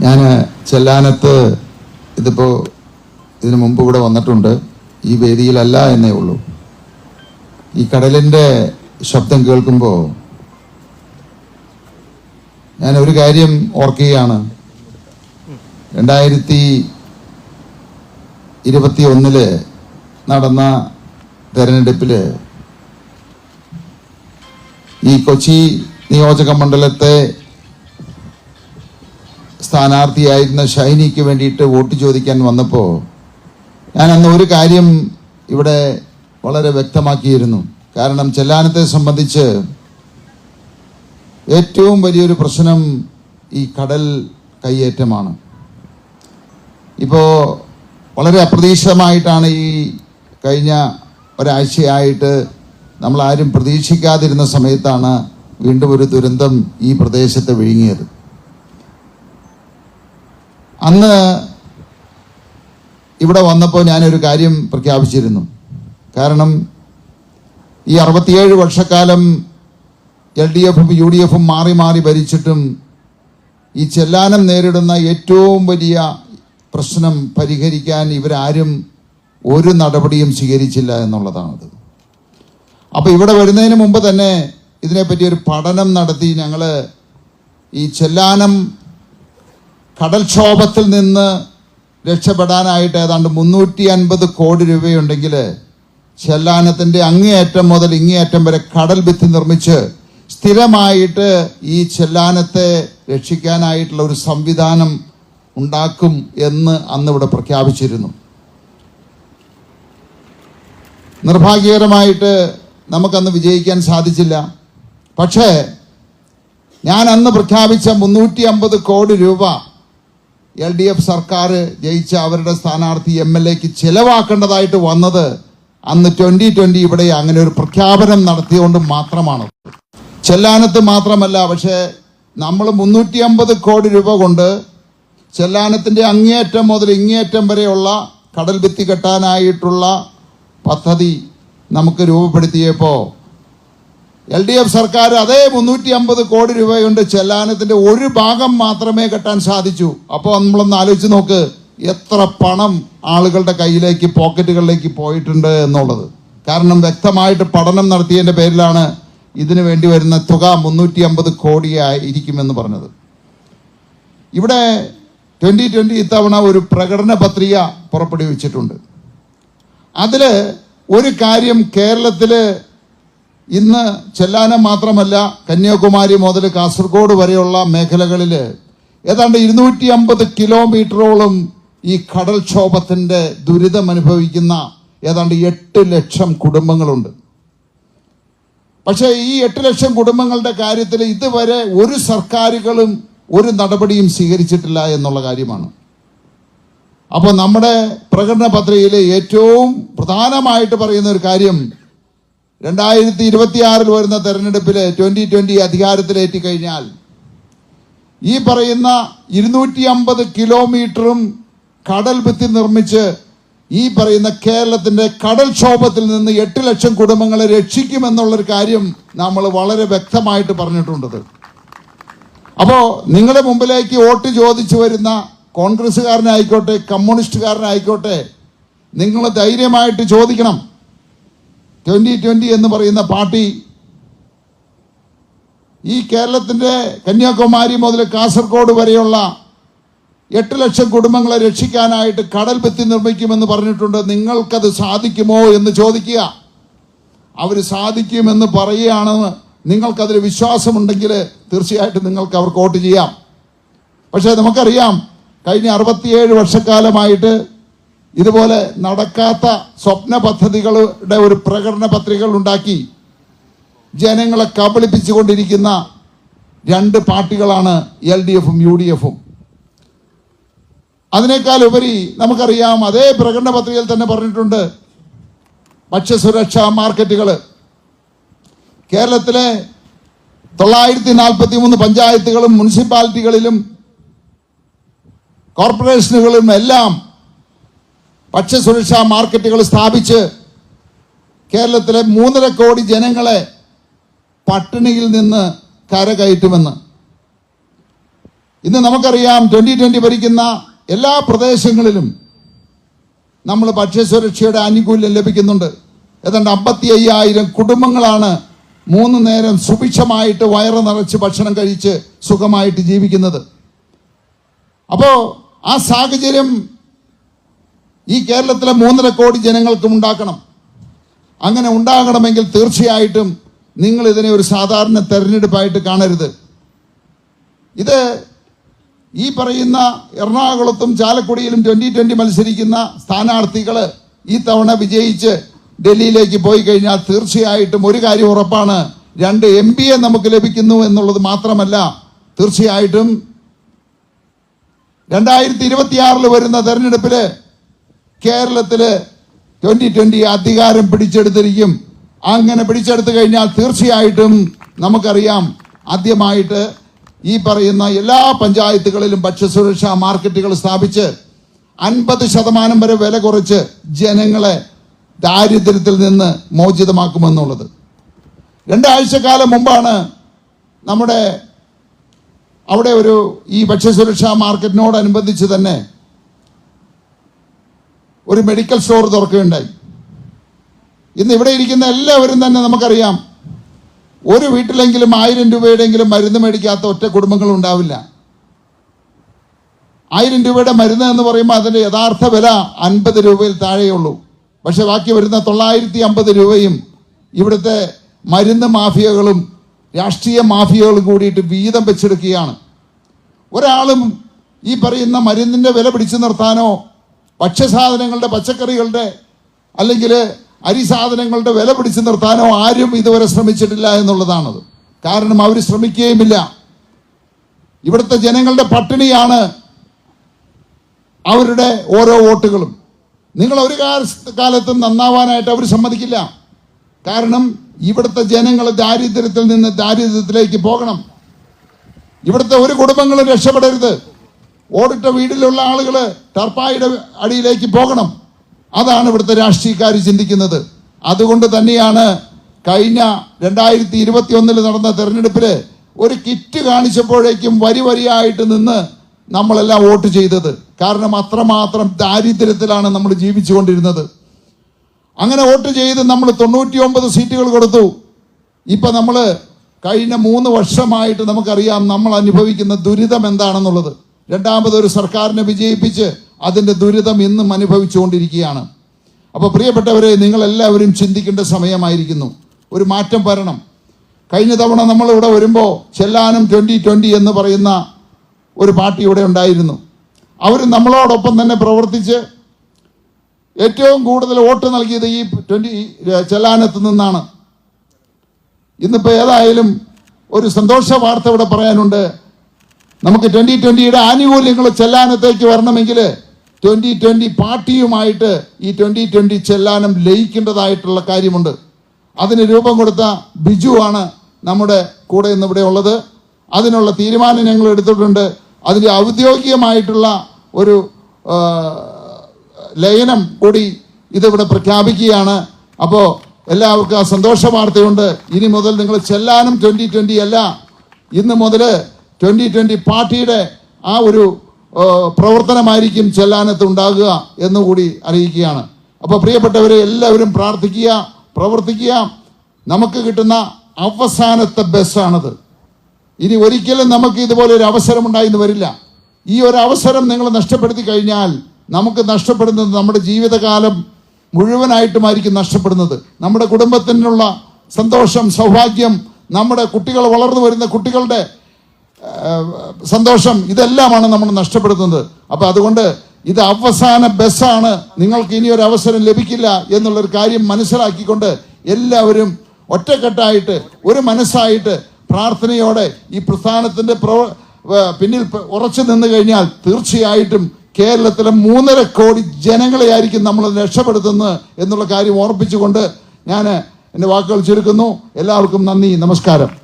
ഞാൻ ചെല്ലാനത്ത് ഇതിപ്പോൾ ഇതിനു മുമ്പ് ഇവിടെ വന്നിട്ടുണ്ട്. ഈ വേദിയിലല്ല എന്നേ ഉള്ളൂ. ഈ കടലിന്റെ ശബ്ദം കേൾക്കുമ്പോൾ ഞാൻ ഒരു കാര്യം ഓർക്കുകയാണ്. രണ്ടായിരത്തി ഇരുപത്തി ഒന്നിൽ നടന്ന തെരഞ്ഞെടുപ്പിൽ ഈ കൊച്ചി നിയോജക മണ്ഡലത്തെ സ്ഥാനാർത്ഥിയായിരുന്ന ഷൈനിക്ക് വേണ്ടിയിട്ട് വോട്ട് ചോദിക്കാൻ വന്നപ്പോൾ ഞാൻ അന്ന് ഒരു കാര്യം ഇവിടെ വളരെ വ്യക്തമാക്കിയിരുന്നു. കാരണം ചെല്ലാനത്തെ സംബന്ധിച്ച് ഏറ്റവും വലിയൊരു പ്രശ്നം ഈ കടൽ കയ്യേറ്റമാണ്. ഇപ്പോൾ വളരെ അപ്രതീക്ഷിതമായിട്ടാണ് ഈ കഴിഞ്ഞ ഒരാഴ്ചയായിട്ട് നമ്മളാരും പ്രതീക്ഷിക്കാതിരുന്ന സമയത്താണ് വീണ്ടും ഒരു ദുരന്തം ഈ പ്രദേശത്ത് വിഴുങ്ങിയത്. അന്ന് ഇവിടെ വന്നപ്പോൾ ഞാനൊരു കാര്യം പ്രഖ്യാപിച്ചിരുന്നു. കാരണം ഈ അറുപത്തിയേഴ് വർഷക്കാലം എൽ ഡി എഫും യു ഡി എഫും മാറി മാറി ഭരിച്ചിട്ടും ഈ ചെല്ലാനം നേരിടുന്ന ഏറ്റവും വലിയ പ്രശ്നം പരിഹരിക്കാൻ ഇവരാരും ഒരു നടപടിയും സ്വീകരിച്ചില്ല എന്നുള്ളതാണത്. അപ്പോൾ ഇവിടെ വരുന്നതിന് മുമ്പ് തന്നെ ഇതിനെപ്പറ്റി ഒരു പഠനം നടത്തി ഞങ്ങൾ ഈ ചെല്ലാനം കടൽക്ഷോഭത്തിൽ നിന്ന് രക്ഷപ്പെടാനായിട്ട് ഏതാണ്ട് മുന്നൂറ്റി അൻപത് കോടി രൂപയുണ്ടെങ്കിൽ ചെല്ലാനത്തിന്റെ അങ്ങേയറ്റം മുതൽ ഇങ്ങേയറ്റം വരെ കടൽ ഭിത്തി നിർമ്മിച്ച് സ്ഥിരമായിട്ട് ഈ ചെല്ലാനത്തെ രക്ഷിക്കാനായിട്ടുള്ള ഒരു സംവിധാനം ഉണ്ടാക്കും എന്ന് അന്ന് ഇവിടെ പ്രഖ്യാപിച്ചിരുന്നു. നിർഭാഗ്യകരമായിട്ട് നമുക്കന്ന് വിജയിക്കാൻ സാധിച്ചില്ല. പക്ഷേ ഞാൻ അന്ന് പ്രഖ്യാപിച്ച മുന്നൂറ്റി അമ്പത് കോടി രൂപ എൽ ഡി എഫ് സർക്കാർ ജയിച്ച അവരുടെ സ്ഥാനാർത്ഥി എം എൽ എക്ക് ചിലവാക്കേണ്ടതായിട്ട് വന്നത് അന്ന് ട്വന്റി ട്വന്റി ഇവിടെ അങ്ങനെ ഒരു പ്രഖ്യാപനം നടത്തിയതുകൊണ്ട് മാത്രമാണ്. ചെല്ലാനത്ത് മാത്രമല്ല പക്ഷേ നമ്മൾ മുന്നൂറ്റി അമ്പത് കോടി രൂപ കൊണ്ട് ചെല്ലാനത്തിന്റെ അങ്ങേയറ്റം മുതൽ ഇങ്ങേയറ്റം വരെയുള്ള കടൽ ഭിത്തി കെട്ടാനായിട്ടുള്ള പദ്ധതി നമുക്ക് രൂപപ്പെടുത്തിയപ്പോൾ എൽ ഡി എഫ് സർക്കാർ അതേ മുന്നൂറ്റി അമ്പത് കോടി രൂപ കൊണ്ട് ചെല്ലാനത്തിന്റെ ഒരു ഭാഗം മാത്രമേ കെട്ടാൻ സാധിച്ചു. അപ്പോൾ നമ്മളൊന്ന് ആലോചിച്ച് നോക്ക് എത്ര പണം ആളുകളുടെ കയ്യിലേക്ക് പോക്കറ്റുകളിലേക്ക് പോയിട്ടുണ്ട് എന്നുള്ളത്. കാരണം വ്യക്തമായിട്ട് പഠനം നടത്തിയതിന്റെ പേരിലാണ് ഇതിനു വേണ്ടി വരുന്ന തുക മുന്നൂറ്റി അമ്പത് കോടിയായിരിക്കുമെന്ന് പറഞ്ഞത്. ഇവിടെ ട്വന്റി ട്വന്റി ഇത്തവണ ഒരു പ്രകടന പത്രിക പുറപ്പെടുവിച്ചിട്ടുണ്ട്. അതിൽ ഒരു കാര്യം കേരളത്തിൽ ഇന്ന് ചെല്ലാനം മാത്രമല്ല കന്യാകുമാരി മുതൽ കാസർഗോഡ് വരെയുള്ള മേഖലകളിൽ ഏതാണ്ട് ഇരുന്നൂറ്റി അമ്പത് കിലോമീറ്ററോളം ഈ കടൽക്ഷോഭത്തിന്റെ ദുരിതം അനുഭവിക്കുന്ന ഏതാണ്ട് എട്ട് ലക്ഷം കുടുംബങ്ങളുണ്ട്. പക്ഷേ ഈ എട്ട് ലക്ഷം കുടുംബങ്ങളുടെ കാര്യത്തിൽ ഇതുവരെ ഒരു സർക്കാരുകളും ഒരു നടപടിയും സ്വീകരിച്ചിട്ടില്ല എന്നുള്ള കാര്യമാണ്. അപ്പോൾ നമ്മുടെ പ്രകടന പത്രികയിലെ ഏറ്റവും പ്രധാനമായിട്ട് പറയുന്ന ഒരു കാര്യം രണ്ടായിരത്തി ഇരുപത്തിയാറിൽ വരുന്ന തെരഞ്ഞെടുപ്പിൽ ട്വന്റി ട്വന്റി അധികാരത്തിലേറ്റി കഴിഞ്ഞാൽ ഈ പറയുന്ന ഇരുന്നൂറ്റി അമ്പത് കിലോമീറ്ററും കടൽ ഭിത്തി നിർമ്മിച്ച് ഈ പറയുന്ന കേരളത്തിന്റെ കടൽക്ഷോഭത്തിൽ നിന്ന് എട്ട് ലക്ഷം കുടുംബങ്ങളെ രക്ഷിക്കുമെന്നുള്ളൊരു കാര്യം നമ്മൾ വളരെ വ്യക്തമായിട്ട് പറഞ്ഞിട്ടുണ്ടത്. അപ്പോൾ നിങ്ങളുടെ മുമ്പിലേക്ക് വോട്ട് ചോദിച്ചു വരുന്ന കോൺഗ്രസ്സുകാരനായിക്കോട്ടെ കമ്മ്യൂണിസ്റ്റുകാരനായിക്കോട്ടെ നിങ്ങൾ ധൈര്യമായിട്ട് ചോദിക്കണം. ട്വന്റി ട്വന്റി എന്ന് പറയുന്ന പാർട്ടി ഈ കേരളത്തിന്റെ കന്യാകുമാരി മുതൽ കാസർഗോഡ് വരെയുള്ള എട്ട് ലക്ഷം കുടുംബങ്ങളെ രക്ഷിക്കാനായിട്ട് കടൽ ഭിത്തി നിർമ്മിക്കുമെന്ന് പറഞ്ഞിട്ടുണ്ട്. നിങ്ങൾക്കത് സാധിക്കുമോ എന്ന് ചോദിക്കുക. അവർ സാധിക്കുമെന്ന് പറയുകയാണെന്ന് നിങ്ങൾക്കതിൽ വിശ്വാസമുണ്ടെങ്കിൽ തീർച്ചയായിട്ടും നിങ്ങൾക്ക് അവർക്ക് വോട്ട് ചെയ്യാം. പക്ഷേ നമുക്കറിയാം കഴിഞ്ഞ അറുപത്തിയേഴ് വർഷക്കാലമായിട്ട് ഇതുപോലെ നടക്കാത്ത സ്വപ്ന പദ്ധതികളുടെ ഒരു പ്രകടന പത്രികകൾ ഉണ്ടാക്കി ജനങ്ങളെ കബളിപ്പിച്ചുകൊണ്ടിരിക്കുന്ന രണ്ട് പാർട്ടികളാണ് എൽ ഡി എഫും യു ഡി എഫും അതിനേക്കാൾ ഉപരി നമുക്കറിയാം അതേ പ്രകടന പത്രികയിൽ തന്നെ പറഞ്ഞിട്ടുണ്ട് ഭക്ഷ്യസുരക്ഷാ മാർക്കറ്റുകൾ. കേരളത്തിലെ തൊള്ളായിരത്തി നാൽപ്പത്തി മൂന്ന് പഞ്ചായത്തുകളും മുനിസിപ്പാലിറ്റികളിലും കോർപ്പറേഷനുകളും എല്ലാം ഭക്ഷ്യസുരക്ഷാ മാർക്കറ്റുകൾ സ്ഥാപിച്ച് കേരളത്തിലെ മൂന്നര കോടി ജനങ്ങളെ പട്ടിണിയിൽ നിന്ന് കരകയറ്റുമെന്ന്. ഇന്ന് നമുക്കറിയാം ട്വന്റി ട്വന്റി ഭരിക്കുന്ന എല്ലാ പ്രദേശങ്ങളിലും നമ്മൾ ഭക്ഷ്യസുരക്ഷയുടെ ആനുകൂല്യം ലഭിക്കുന്നുണ്ട്. ഏതാണ്ട് അമ്പത്തി അയ്യായിരം കുടുംബങ്ങളാണ് മൂന്ന് നേരം സുഭിക്ഷമായിട്ട് വയറ് നിറച്ച് ഭക്ഷണം കഴിച്ച് സുഖമായിട്ട് ജീവിക്കുന്നത്. അപ്പോൾ ആ സാഹചര്യം ഈ കേരളത്തിലെ മൂന്നര കോടി ജനങ്ങൾക്കും ഉണ്ടാക്കണം. അങ്ങനെ ഉണ്ടാകണമെങ്കിൽ തീർച്ചയായിട്ടും നിങ്ങൾ ഇതിനെ ഒരു സാധാരണ തെരഞ്ഞെടുപ്പായിട്ട് കാണരുത്. ഇത് ഈ പറയുന്ന എറണാകുളത്തും ചാലക്കുടിയിലും ട്വന്റി ട്വന്റി മത്സരിക്കുന്ന സ്ഥാനാർത്ഥികൾ ഈ തവണ വിജയിച്ച് ഡൽഹിയിലേക്ക് പോയി കഴിഞ്ഞാൽ തീർച്ചയായിട്ടും ഒരു കാര്യം ഉറപ്പാണ് രണ്ട് എം എ നമുക്ക് ലഭിക്കുന്നു എന്നുള്ളത് മാത്രമല്ല തീർച്ചയായിട്ടും രണ്ടായിരത്തി ഇരുപത്തിയാറിൽ വരുന്ന തെരഞ്ഞെടുപ്പിൽ കേരളത്തിൽ ട്വന്റി ട്വന്റി അധികാരം പിടിച്ചെടുത്തിരിക്കും. അങ്ങനെ പിടിച്ചെടുത്തു കഴിഞ്ഞാൽ തീർച്ചയായിട്ടും നമുക്കറിയാം ആദ്യമായിട്ട് ഈ പറയുന്ന എല്ലാ പഞ്ചായത്തുകളിലും ഭക്ഷ്യസുരക്ഷാ മാർക്കറ്റുകൾ സ്ഥാപിച്ച് അൻപത് ശതമാനം വരെ വില കുറച്ച് ജനങ്ങളെ ദാരിദ്ര്യത്തിൽ നിന്ന് മോചിതമാക്കുമെന്നുള്ളത്. രണ്ടാഴ്ചക്കാലം മുമ്പാണ് നമ്മുടെ അവിടെ ഒരു ഈ ഭക്ഷ്യസുരക്ഷാ മാർക്കറ്റിനോടനുബന്ധിച്ച് തന്നെ ഒരു മെഡിക്കൽ സ്റ്റോർ തുറക്കുകയുണ്ടായി. ഇന്ന് ഇവിടെ ഇരിക്കുന്ന എല്ലാവരും തന്നെ നമുക്കറിയാം ഒരു വീട്ടിലെങ്കിലും ആയിരം രൂപയുടെയെങ്കിലും മരുന്ന് മേടിക്കാത്ത ഒറ്റ കുടുംബങ്ങൾ ഉണ്ടാവില്ല. ആയിരം രൂപയുടെ മരുന്ന് എന്ന് പറയുമ്പോൾ അതിന്റെ യഥാർത്ഥ വില അൻപത് രൂപയിൽ താഴെയുള്ളൂ. പക്ഷെ ബാക്കി വരുന്ന തൊള്ളായിരത്തി അമ്പത് രൂപയും ഇവിടുത്തെ മരുന്ന് മാഫിയകളും രാഷ്ട്രീയ മാഫിയകളും കൂടിയിട്ട് വീതം വെച്ചെടുക്കുകയാണ്. ഒരാളും ഈ പറയുന്ന മരുന്നിന്റെ വില പിടിച്ചു നിർത്താനോ ഭക്ഷ്യസാധനങ്ങളുടെ പച്ചക്കറികളുടെ അല്ലെങ്കിൽ അരി സാധനങ്ങളുടെ വില പിടിച്ചു നിർത്താനോ ആരും ഇതുവരെ ശ്രമിച്ചിട്ടില്ല എന്നുള്ളതാണത്. കാരണം അവർ ശ്രമിക്കുകയുമില്ല. ഇവിടുത്തെ ജനങ്ങളുടെ പട്ടിണിയാണ് അവരുടെ ഓരോ വോട്ടുകളും. നിങ്ങൾ ഒരു കാല- കാലത്തും നന്നാവാനായിട്ട് അവർ സമ്മതിക്കില്ല. കാരണം ഇവിടുത്തെ ജനങ്ങൾ ദാരിദ്ര്യത്തിൽ നിന്ന് ദാരിദ്ര്യത്തിലേക്ക് പോകണം. ഇവിടുത്തെ ഒരു കുടുംബങ്ങളും രക്ഷപ്പെടരുത്. ഓടിട്ട വീടിലുള്ള ആളുകൾ ടർപ്പായുടെ അടിയിലേക്ക് പോകണം. അതാണ് ഇവിടുത്തെ രാഷ്ട്രീയക്കാർ ചിന്തിക്കുന്നത്. അതുകൊണ്ട് തന്നെയാണ് കഴിഞ്ഞ രണ്ടായിരത്തി ഇരുപത്തി ഒന്നിൽ നടന്ന തെരഞ്ഞെടുപ്പിൽ ഒരു കിറ്റ് കാണിച്ചപ്പോഴേക്കും വരി വരിയായിട്ട് നിന്ന് നമ്മളെല്ലാം വോട്ട് ചെയ്തത്. കാരണം അത്രമാത്രം ദാരിദ്ര്യത്തിലാണ് നമ്മൾ ജീവിച്ചുകൊണ്ടിരുന്നത്. അങ്ങനെ വോട്ട് ചെയ്ത് നമ്മൾ തൊണ്ണൂറ്റി ഒമ്പത് സീറ്റുകൾ കൊടുത്തു. ഇപ്പം നമ്മൾ കഴിഞ്ഞ മൂന്ന് വർഷമായിട്ട് നമുക്കറിയാം നമ്മൾ അനുഭവിക്കുന്ന ദുരിതം എന്താണെന്നുള്ളത്. രണ്ടാമത് ഒരു സർക്കാരിനെ വിജയിപ്പിച്ച് അതിന്റെ ദുരിതം ഇന്നും അനുഭവിച്ചുകൊണ്ടിരിക്കുകയാണ്. അപ്പോൾ പ്രിയപ്പെട്ടവരെ നിങ്ങളെല്ലാവരും ചിന്തിക്കേണ്ട സമയമായിരിക്കുന്നു. ഒരു മാറ്റം വരണം. കഴിഞ്ഞ തവണ നമ്മളിവിടെ വരുമ്പോൾ ചെല്ലാനും ട്വന്റി ട്വന്റി എന്ന് പറയുന്ന ഒരു പാർട്ടി ഇവിടെ ഉണ്ടായിരുന്നു. അവർ നമ്മളോടൊപ്പം തന്നെ പ്രവർത്തിച്ച് ഏറ്റവും കൂടുതൽ വോട്ട് നൽകിയത് ഈ ട്വന്റി ചെല്ലാനത്ത് നിന്നാണ്. ഇന്നിപ്പോൾ ഏതായാലും ഒരു സന്തോഷ വാർത്ത ഇവിടെ പറയാനുണ്ട്. നമുക്ക് ട്വന്റി ട്വന്റിയുടെ ആനുകൂല്യങ്ങൾ ചെല്ലാനത്തേക്ക് വരണമെങ്കിൽ ട്വന്റി ട്വന്റി പാർട്ടിയുമായിട്ട് ഈ ട്വന്റി ട്വന്റി ചെല്ലാനം ലയിക്കേണ്ടതായിട്ടുള്ള കാര്യമുണ്ട്. അതിന് രൂപം കൊടുത്ത ബിജു ആണ് നമ്മുടെ കൂടെ ഇന്ന് ഇവിടെ ഉള്ളത്. അതിനുള്ള തീരുമാനം ഞങ്ങൾ എടുത്തിട്ടുണ്ട്. അതിന്റെ ഔദ്യോഗികമായിട്ടുള്ള ഒരു ലയനം കൂടി ഇതിവിടെ പ്രഖ്യാപിക്കുകയാണ്. അപ്പോൾ എല്ലാവർക്കും ആ സന്തോഷ വാർത്തയുണ്ട്. ഇനി മുതൽ നിങ്ങൾ ചെല്ലാനും ട്വന്റി ട്വന്റി അല്ല. ഇന്ന് മുതൽ ട്വന്റി ട്വന്റി പാർട്ടിയുടെ ആ ഒരു പ്രവർത്തനമായിരിക്കും ചെല്ലാനത്ത് ഉണ്ടാകുക എന്നുകൂടി അറിയിക്കുകയാണ്. അപ്പോൾ പ്രിയപ്പെട്ടവരെ എല്ലാവരും പ്രാർത്ഥിക്കുക പ്രവർത്തിക്കുക. നമുക്ക് കിട്ടുന്ന അവസാനത്തെ ബസ്സാണത്. ഇനി ഒരിക്കലും നമുക്ക് ഇതുപോലെ ഒരു അവസരം ഉണ്ടായിന്ന് വരില്ല. ഈ ഒരു അവസരം നിങ്ങൾ നഷ്ടപ്പെടുത്തി കഴിഞ്ഞാൽ നമുക്ക് നഷ്ടപ്പെടുന്നത് നമ്മുടെ ജീവിതകാലം മുഴുവനായിട്ടുമായിരിക്കും നഷ്ടപ്പെടുന്നത്. നമ്മുടെ കുടുംബത്തിനുള്ള സന്തോഷം സൗഭാഗ്യം നമ്മുടെ കുട്ടികൾ വളർന്നു വരുന്ന കുട്ടികളുടെ സന്തോഷം ഇതെല്ലാമാണ് നമ്മൾ നഷ്ടപ്പെടുത്തുന്നത്. അപ്പൊ അതുകൊണ്ട് ഇത് അവസാന ബസ്സാണ്. നിങ്ങൾക്ക് ഇനി ഒരു അവസരം ലഭിക്കില്ല എന്നുള്ളൊരു കാര്യം മനസ്സിലാക്കിക്കൊണ്ട് എല്ലാവരും ഒറ്റക്കെട്ടായിട്ട് ഒരു മനസ്സായിട്ട് പ്രാർത്ഥനയോടെ ഈ പ്രസ്ഥാനത്തിന്റെ പ്രവ പിന്നിൽ ഉറച്ചു നിന്ന് കഴിഞ്ഞാൽ തീർച്ചയായിട്ടും കേരളത്തിലെ മൂന്നര കോടി ജനങ്ങളെയായിരിക്കും നമ്മൾ രക്ഷപ്പെടുത്തുന്നത് എന്നുള്ള കാര്യം ഓർപ്പിച്ചുകൊണ്ട് ഞാൻ എന്റെ വാക്കുകൾ ചുരുക്കുന്നു. എല്ലാവർക്കും നന്ദി. നമസ്കാരം.